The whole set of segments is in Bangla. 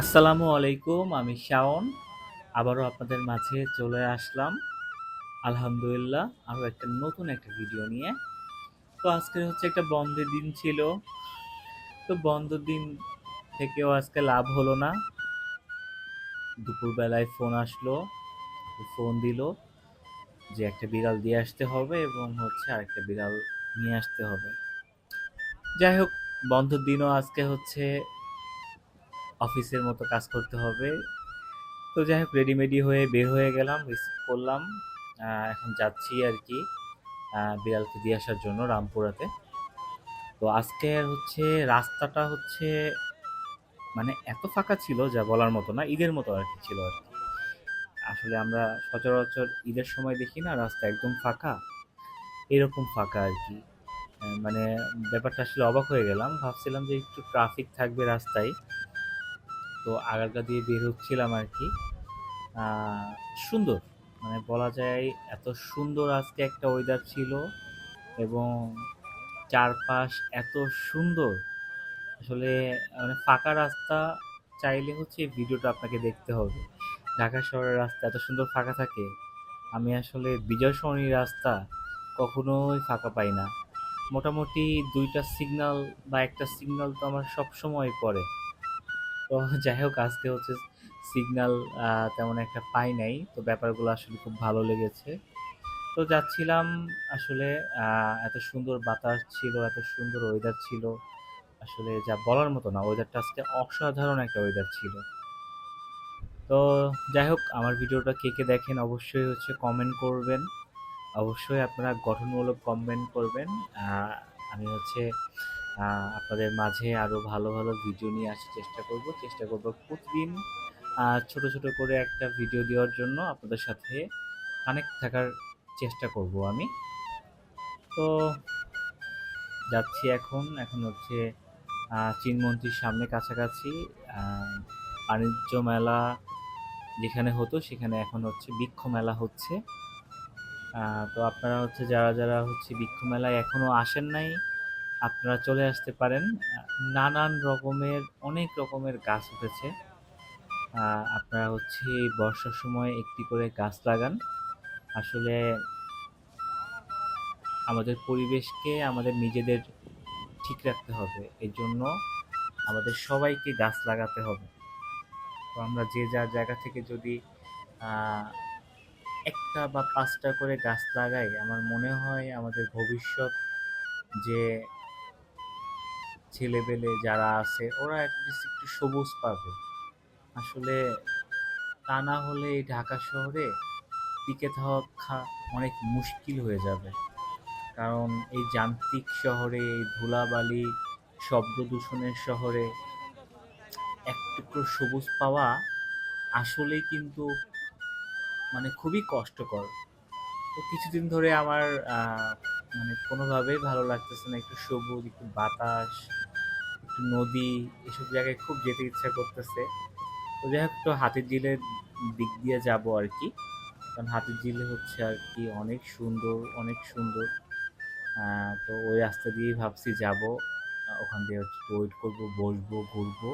আসসালামু আলাইকুম, আমি শাওন। আবারও আপনাদের মাঝে চলে আসলাম। আলহামদুলিল্লাহ, আরও একটা নতুন একটা ভিডিও নিয়ে। তো আজকে হচ্ছে একটা বন্ধের দিন ছিল। তো বন্ধের দিন থেকেও আজকে লাভ হলো না। দুপুরবেলায় ফোন আসলো, ফোন দিল যে একটা বিড়াল দিয়ে আসতে হবে এবং হচ্ছে আরেকটা বিড়াল নিয়ে আসতে হবে। যাই হোক, বন্ধের দিনও আজকে হচ্ছে অফিসের মতো কাজ করতে হবে। তো যাই হোক রেডিমেডি হয়ে বের হয়ে গেলাম রিসিভ করলাম। এখন যাচ্ছি আর কি বিড়ালকে দিয়ে আসার জন্য রামপুরাতে। তো আজকে হচ্ছে রাস্তাটা হচ্ছে মানে এত ফাঁকা ছিল যা বলার মতো না, ঈদের মতো আর কি ছিল আর কি। আসলে আমরা সচরাচর ঈদের সময় দেখি না, রাস্তা একদম ফাঁকা, এরকম ফাঁকা আর কি। মানে ব্যাপারটা আসলে অবাক হয়ে গেলাম, ভাবছিলাম যে একটু ট্রাফিক থাকবে রাস্তায়। তো আগারগা দিয়ে বের হচ্ছিলাম আর কি। সুন্দর। মানে বলা যায় এত সুন্দর আজকে একটা ওয়েদার ছিল এবং চারপাশ এত সুন্দর। আসলে মানে ফাঁকা রাস্তা চাইলে হচ্ছে ভিডিওটা আপনাকে দেখতে হবে। ঢাকা শহরের রাস্তা এত সুন্দর ফাঁকা থাকে। আমি আসলে বিজয় সরণি রাস্তা কখনোই ফাঁকা পাই না। মোটামুটি দুইটা সিগনাল বা একটা সিগন্যাল তো আমার সব সময় পড়ে। তো যাই হোক, আজকে হচ্ছে সিগন্যাল তেমন একটা পাই নাই। তো ব্যাপারগুলো আসলে খুব ভালো লেগেছে। তো যাচ্ছিলাম আসলে এত সুন্দর বাতাস ছিল, এত সুন্দর ওয়েদার ছিল। আসলে যা বলার মতো না ওয়েদারটা আজকে অসাধারণ একটা ওয়েদার ছিল। তো যাই হোক, আমার ভিডিওটা কে কে দেখেন অবশ্যই হচ্ছে কমেন্ট করবেন। অবশ্যই আপনারা গঠনমূলক কমেন্ট করবেন। আমি হচ্ছে আপনাদের মাঝে আরও ভালো ভালো ভিডিও নিয়ে আসার চেষ্টা করব। চেষ্টা করব প্রতিদিন ছোট ছোট করে একটা ভিডিও দেওয়ার জন্য আপনাদের সাথে কানেক্ট থাকার চেষ্টা করব আমি। তো যাচ্ছি এখন এখন হচ্ছে চীনমন্ত্রীর সামনে কাছাকাছি বাণিজ্য মেলা যেখানে হতো সেখানে এখন হচ্ছে বৃক্ষ মেলা হচ্ছে। তো আপনারা হচ্ছে যারা যারা হচ্ছে বৃক্ষ মেলায় এখনও আসেন নাই আপনারা চলে আসতে পারেন। নানান রকমের, অনেক রকমের গাছ উঠেছে। আপনারা হচ্ছে বর্ষার সময় একটি করে গাছ লাগান। আসলে আমাদের পরিবেশকে, আমাদের নিজেদের ঠিক রাখতে হবে। এর জন্য আমাদের সবাইকে গাছ লাগাতে হবে। তো আমরা যে যার জায়গা থেকে যদি একটা বা পাঁচটা করে গাছ লাগাই, আমার মনে হয় আমাদের ভবিষ্যৎ যে ছেলেবেলে যারা আছে, ওরা একটু সবুজ পাবে। আসলে তা না হলে এই ঢাকা শহরে টিকে থাকা অনেক মুশকিল হয়ে যাবে। কারণ এই যান্ত্রিক শহরে, এই ধুলাবালি, শব্দ দূষণের শহরে এক টুকরো সবুজ পাওয়া আসলেই কিন্তু মানে খুবই কষ্টকর। তো কিছুদিন ধরে আমার মানে কোনোভাবেই ভালো লাগতেছে না, একটু সবুজ, একটু বাতাস। নদী এসব জায়গায় খুব যেতে ইচ্ছা করতেছে। তো যাই হোক, তো হাতির ঝিলের দিক দিয়ে যাব আর কি। কারণ হাতির ঝিলে হচ্ছে আর কি অনেক সুন্দর অনেক সুন্দর। তো ওই রাস্তা দিয়েই ভাবছি যাব। ওখান দিয়ে হচ্ছে ওয়েট করব, বসবো, ঘুরবো।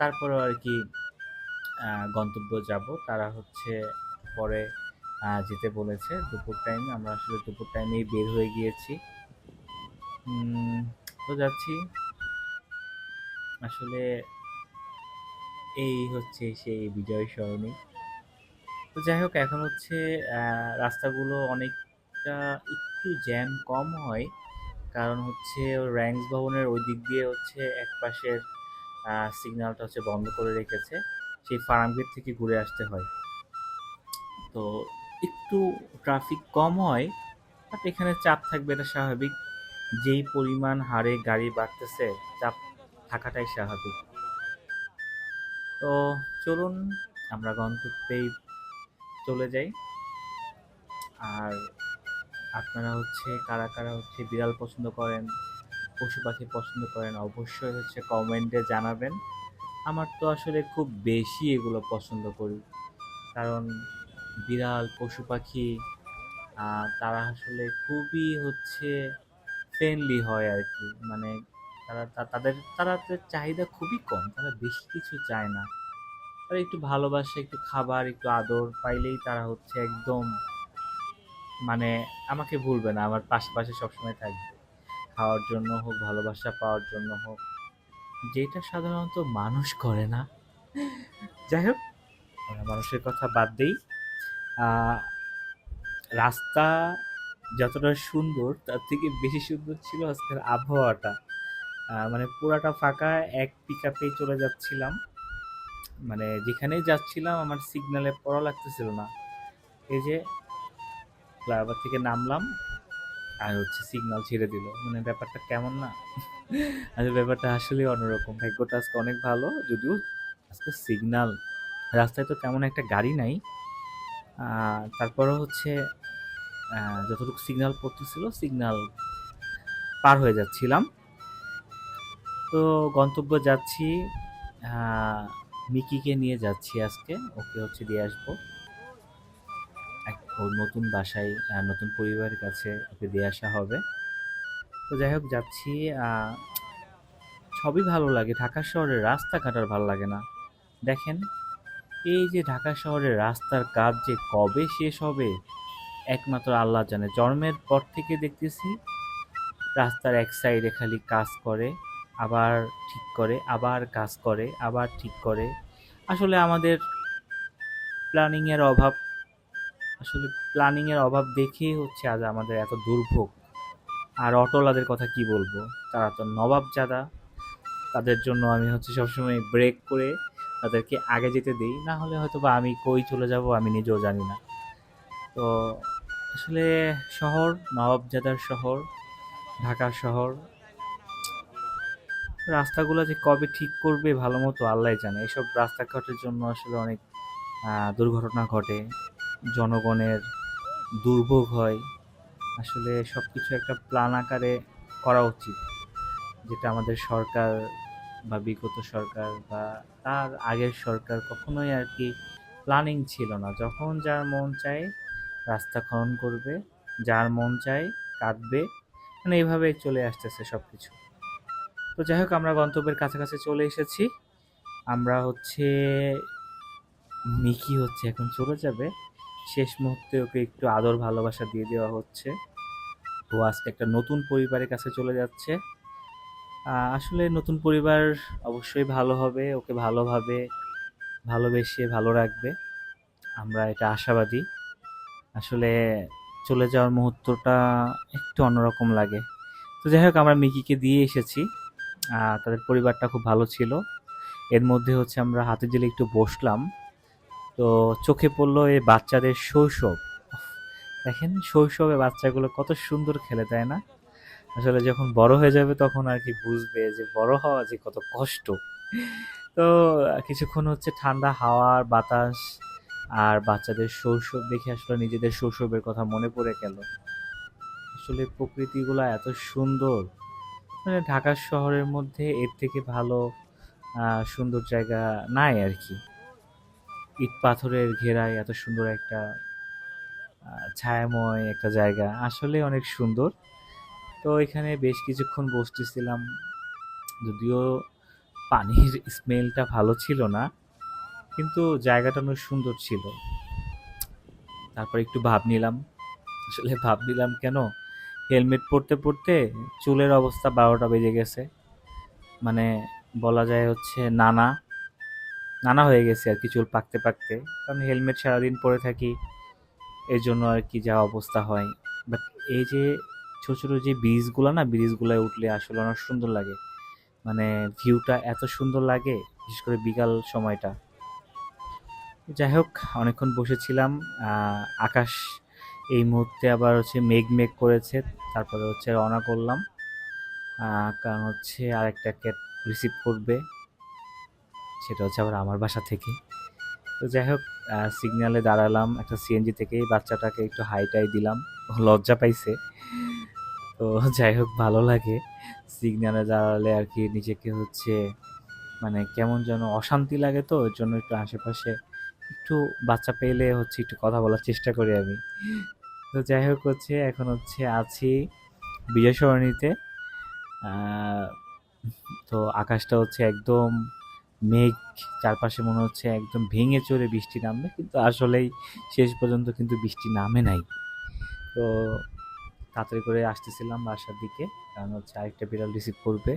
তারপরে আর কি গন্তব্য যাব। তারা হচ্ছে পরে যেতে বলেছে দুপুর টাইমে আমরা আসলে দুপুর টাইমেই বের হয়ে গিয়েছি। তো যাচ্ছি। আসলে এই হচ্ছে সেই বিজয় সরণি। তো যাই হোক, এখন হচ্ছে রাস্তাগুলো অনেকটা একটু জ্যাম কম হয়। কারণ হচ্ছে র্যাঙ্কস ভবনের ওই দিক দিয়ে হচ্ছে এক পাশের সিগন্যালটা হচ্ছে বন্ধ করে রেখেছে। সেই ফার্ম গেট থেকে ঘুরে আসতে হয়। তো একটু ট্রাফিক কম হয় বাট এখানে চাপ থাকবে এটা স্বাভাবিক। যেই পরিমাণ হারে গাড়ি বাড়তেছে, চাপ থাকাটাই স্বাভাবিক। তো চলুন, আমরা গন্তব্যেই চলে যাই। আর আপনারা হচ্ছে, কারা কারা হচ্ছে বিড়াল পছন্দ করেন, পশু পাখি পছন্দ করেন, অবশ্যই হচ্ছে কমেন্টে জানাবেন। আমার তো আসলে খুব বেশি এগুলো পছন্দ করি। কারণ বিড়াল, পশু পাখি তারা আসলে খুবই হচ্ছে ফ্রেন্ডলি হয় আর কি। মানে তারা তাদের, তারা চাহিদা খুবই কম, তারা বেশি কিছু চায় না। তারা একটু ভালোবাসা, একটু খাবার, একটু আদর পাইলেই তারা হচ্ছে একদম মানে আমাকে ভুলবে না, আমার পাশে সবসময় থাকবে। খাওয়ার জন্য হোক, ভালোবাসা পাওয়ার জন্য হোক, যেটা সাধারণত মানুষ করে না। যাই হোক মানুষের কথা বাদ দিই। রাস্তা যতটা সুন্দর, তার থেকে বেশি সুন্দর ছিল আজকের আবহাওয়াটা। মানে পুরাটা ফাঁকা, এক পিক চলে যাচ্ছিলাম। মানে যেখানেই যাচ্ছিলাম, আমার সিগন্যালে পড়া লাগতেছিল না। এই যে ফ্লাইওভার থেকে নামলাম, আর হচ্ছে সিগনাল ছেড়ে দিল। মানে ব্যাপারটা কেমন না? আসলে ব্যাপারটা আসলে অন্যরকম। ভাগ্যটা আজকে অনেক ভালো, যদিও আজকে সিগনাল রাস্তায় তো তেমন একটা গাড়ি নাই। তারপরে হচ্ছে যতটুকু সিগনাল পড়তেছিল সিগনাল পার হয়ে যাচ্ছিলাম। তো গন্তব্য যাচ্ছি। মিকিকে নিয়ে যাচ্ছি আজকে। ওকে হচ্ছে দিয়ে আসব। ওর নতুন বাসায় নতুন পরিবারের কাছে ওকে দিয়ে আসা হবে। তো যাই হোক, যাচ্ছি সবই ভালো লাগে। ঢাকা শহরের রাস্তাঘাট আর ভালো লাগে না। দেখেন, এই যে ঢাকা শহরের রাস্তার কাজ যে কবে শেষ হবে, একমাত্র আল্লাহ জানে। জন্মের পর থেকে দেখতেছি, রাস্তার এক সাইডে খালি কাজ করে। আবার ঠিক করে, আবার কাজ করে, আবার ঠিক করে। আসলে আমাদের প্ল্যানিংয়ের অভাব, আসলে প্ল্যানিংয়ের অভাব দেখেই হচ্ছে আজ আমাদের এত দুর্ভোগ। আর অটোলাদের কথা কি বলব? তারা তো নবাবজাদা তাদের জন্য আমি হচ্ছে সবসময় ব্রেক করে তাদেরকে আগে যেতে দিই। না হলে হয়তো বা আমি কই চলে যাব আমি নিজেও জানি না। তো আসলে শহর নবাবজাদার শহর ঢাকা শহর রাস্তাগুলো যে কবে ঠিক করবে ভালো মতো আল্লাহ জানে। এসব রাস্তাঘাটের জন্য আসলে অনেক দুর্ঘটনা ঘটে। জনগণের দুর্ভোগ হয়। আসলে সব কিছু একটা প্ল্যান আকারে করা উচিত। যেটা আমাদের সরকার বা বিগত সরকার বা তার আগের সরকার কখনোই আর কি প্ল্যানিং ছিল না। যখন যার মন চায় রাস্তা খনন করবে, যার মন চায় কাঁদবে মানে এইভাবে চলে আসতেছে সব কিছু তো যাই হোক, আমরা গন্তব্যের কাছাকাছি চলে এসেছি। আমরা হচ্ছে, মিকি হচ্ছে, এখন চলে যাবে। শেষ মুহূর্তে ওকে একটু আদর, ভালোবাসা দিয়ে দেওয়া হচ্ছে। ও আজকে একটা নতুন পরিবারের কাছে চলে যাচ্ছে। আসলে নতুন পরিবার অবশ্যই ভালো হবে, ওকে ভালোভাবে ভালোবেসে ভালো রাখবে। আমরা এটা আশাবাদী। আসলে চলে যাওয়ার মুহূর্তটা একটু অন্যরকম লাগে। তো যাই হোক, আমরা মিকিকে দিয়ে এসেছি। তাদের পরিবারটা খুব ভালো ছিল। এর মধ্যে হচ্ছে আমরা হাতে জেলে একটু বসলাম। তো চোখে পড়ল এই বাচ্চাদের শৈশব। দেখেন শৈশবে বাচ্চাগুলো কত সুন্দর খেলে, তাই না? আসলে যখন বড় হয়ে যাবে তখন আর কি বুঝবে যে বড় হওয়া যে কত কষ্ট। তো কিছুক্ষণ হচ্ছে ঠান্ডা হাওয়ার বাতাস আর বাচ্চাদের শৈশব দেখে আসলে নিজেদের শৈশবের কথা মনে পড়ে গেল। আসলে প্রকৃতিগুলো এত সুন্দর। মানে ঢাকা শহরের মধ্যে এর থেকে ভালো সুন্দর জায়গা নাই আর কি ইট পাথরের ঘেরায় এত সুন্দর একটা ছায়াময় একটা জায়গা। আসলে অনেক সুন্দর। তো এখানে বেশ কিছুক্ষণ বসতেছিলাম। যদিও পানির স্মেলটা ভালো ছিল না, কিন্তু জায়গাটা অনেক সুন্দর ছিল। তারপর একটু ভাব নিলাম। আসলে ভাব নিলাম কেন? হেলমেট পরতে পরতে চুলের অবস্থা বারোটা বেজে গেছে। মানে বলা যায় হচ্ছে নানা নানা হয়ে গেছে আর কি চুল পাকতে পাকতে। কারণ হেলমেট সারাদিন পরে থাকি, এর জন্য আর কি যা অবস্থা হয়। বাট এই যে ছোট ছোটো যে ব্রিজগুলো না, ব্রিজগুলোয় উঠলে আসলে অনেক সুন্দর লাগে। মানে ভিউটা এত সুন্দর লাগে, বিশেষ করে বিকাল সময়টা। যাই হোক, অনেকক্ষণ বসেছিলাম আকাশ এই মুহূর্তে আবার হচ্ছে মেঘ মেঘ করেছে, তারপরে হচ্ছে রওনা করলাম। কারণ হচ্ছে আরেকটা ক্যাব রিসিভ করবে, সেটা হচ্ছে আবার আমার বাসা থেকে। তো যাই হোক সিগন্যালে দাঁড়ালাম একটা সিএনজি থেকে বাচ্চাটাকে একটু হাইটাই দিলাম লজ্জা পাইছে। তো যাই হোক, ভালো লাগে। সিগন্যালে দাঁড়ালে আর কি নিজেকে হচ্ছে মানে কেমন যেন অশান্তি লাগে তো ওর জন্য একটু আশেপাশে একটু বাচ্চা পেলে হচ্ছে একটু কথা বলার চেষ্টা করি আমি। তো যাই হোক হচ্ছে, এখন হচ্ছে আছি বিজয় সরণিতে। তো আকাশটা হচ্ছে একদম মেঘ, চারপাশে মনে হচ্ছে একদম ভেঙে চড়ে বৃষ্টি নামবে, কিন্তু আসলেই শেষ পর্যন্ত কিন্তু বৃষ্টি নামে নাই। তো তাড়াতাড়ি করে আসতেছিলাম বাসার দিকে, কারণ হচ্ছে আরেকটা বিড়াল রিসিভ করবে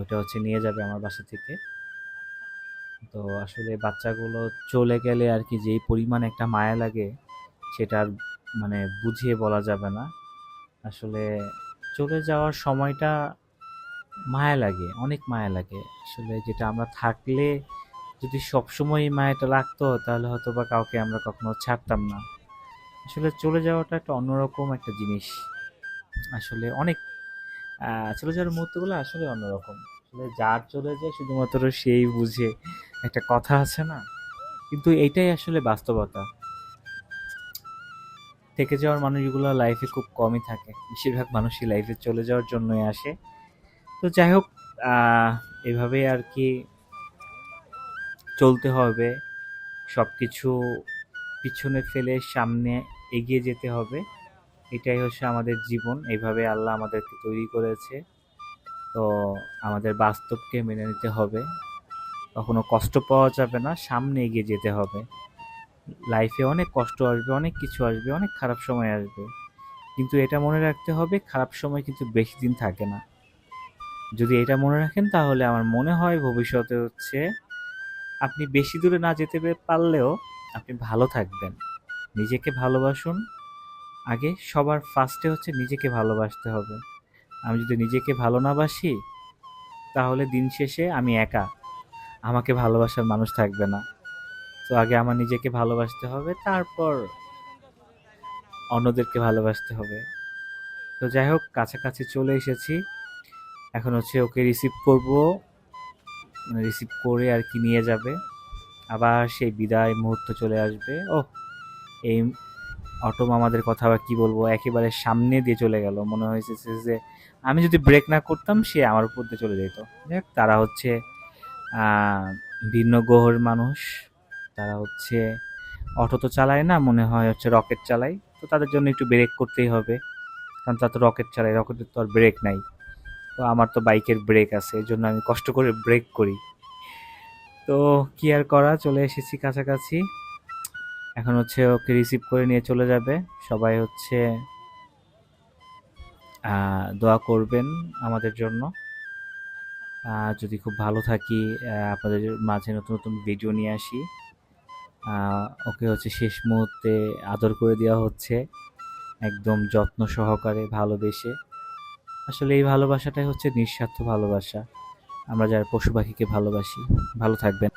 ওটা হচ্ছে নিয়ে যাবে আমার বাসা থেকে। তো আসলে বাচ্চাগুলো চলে গেলে আর কি যেই পরিমাণ একটা মায়া লাগে সেটা আর মানে বুঝিয়ে বলা যাবে না। আসলে চলে যাওয়ার সময়টা মায়া লাগে, অনেক মায়া লাগে। আসলে যেটা আমরা থাকলে যদি সবসময় মায়াটা লাগতো, তাহলে হয়তো বা কাউকে আমরা কখনো ছাড়তাম না। আসলে চলে যাওয়াটা একটা অন্যরকম একটা জিনিস। আসলে অনেক চলে যাওয়ার মুহূর্তগুলো আসলে অন্যরকম। আসলে যার চলে যায় শুধুমাত্র সেই বুঝে একটা কথা আছে না? কিন্তু এইটাই আসলে বাস্তবতা। থেকে যাওয়ার মানুষগুলো লাইফে খুব কমই থাকে। বেশিরভাগ মানুষই লাইফে চলে যাওয়ার জন্যই আসে। তো যাই হোক আহ, এভাবেই আর কি চলতে হবে। সব কিছু পিছনে ফেলে সামনে এগিয়ে যেতে হবে। এটাই হচ্ছে আমাদের জীবন। এইভাবে আল্লাহ আমাদেরকে তৈরি করেছে। তো আমাদের বাস্তবকে মেনে নিতে হবে। কখনো কষ্ট পাওয়া যাবে না সামনে এগিয়ে যেতে হবে। লাইফে অনেক কষ্ট আসবে, অনেক কিছু আসবে, অনেক খারাপ সময় আসবে। কিন্তু এটা মনে রাখতে হবে, খারাপ সময় কিন্তু বেশি দিন থাকে না। যদি এটা মনে রাখেন, তাহলে আমার মনে হয় ভবিষ্যতে হচ্ছে আপনি বেশি দূরে না যেতে পারলেও আপনি ভালো থাকবেন। নিজেকে ভালোবাসুন। আগে সবার ফার্স্টে হচ্ছে নিজেকে ভালোবাসতে হবে। আমি যদি নিজেকে ভালো না বাসি, তাহলে দিন শেষে আমি একা। আমাকে ভালোবাসার মানুষ থাকবে না। তো আগে আমার নিজেকে ভালোবাসতে হবে, তারপর অন্যদেরকে ভালোবাসতে হবে। তো যাই হোক, কাছাকাছি চলে এসেছি। এখন হচ্ছে ওকে রিসিভ করব। রিসিভ করে আর কি নিয়ে যাবে। আবার সেই বিদায় মুহূর্ত চলে আসবে। ও এই অটো মামাদের কথা আবার কি বলব? একেবারে সামনে দিয়ে চলে গেল। মনে হয়েছে যে আমি যদি ব্রেক না করতাম, সে আমার উপর দিয়ে চলে যেত। তারা হচ্ছে ভিন্ন গ্রহের মানুষ। তারা হচ্ছে অটো তো চালায় না, মনে হয় হচ্ছে রকেট চালায়। তো তাদের জন্য একটু ব্রেক করতেই হবে। কারণ তারা তো রকেট চালায়, রকেটের তো আর ব্রেক নাই। তো আমার তো বাইকের ব্রেক আছে এই জন্য আমি কষ্ট করে ব্রেক করি। তো কি আর করা, চলে এসেছি কাছাকাছি। এখন হচ্ছে ওকে রিসিভ করে নিয়ে চলে যাবে। সবাই হচ্ছে দোয়া করবেন আমাদের জন্য। যদি খুব ভালো থাকি আপনাদের মাঝে নতুন নতুন ভিডিও নিয়ে আসি। ওকে হচ্ছে শেষ মুহূর্তে আদর করে দেওয়া হচ্ছে। একদম যত্ন সহকারে ভালোবেসে। আসলে এই ভালোবাসাটাই হচ্ছে নিঃস্বার্থ ভালোবাসা। আমরা যারা পশু পাখিকে ভালোবাসি, ভালো থাকবেন।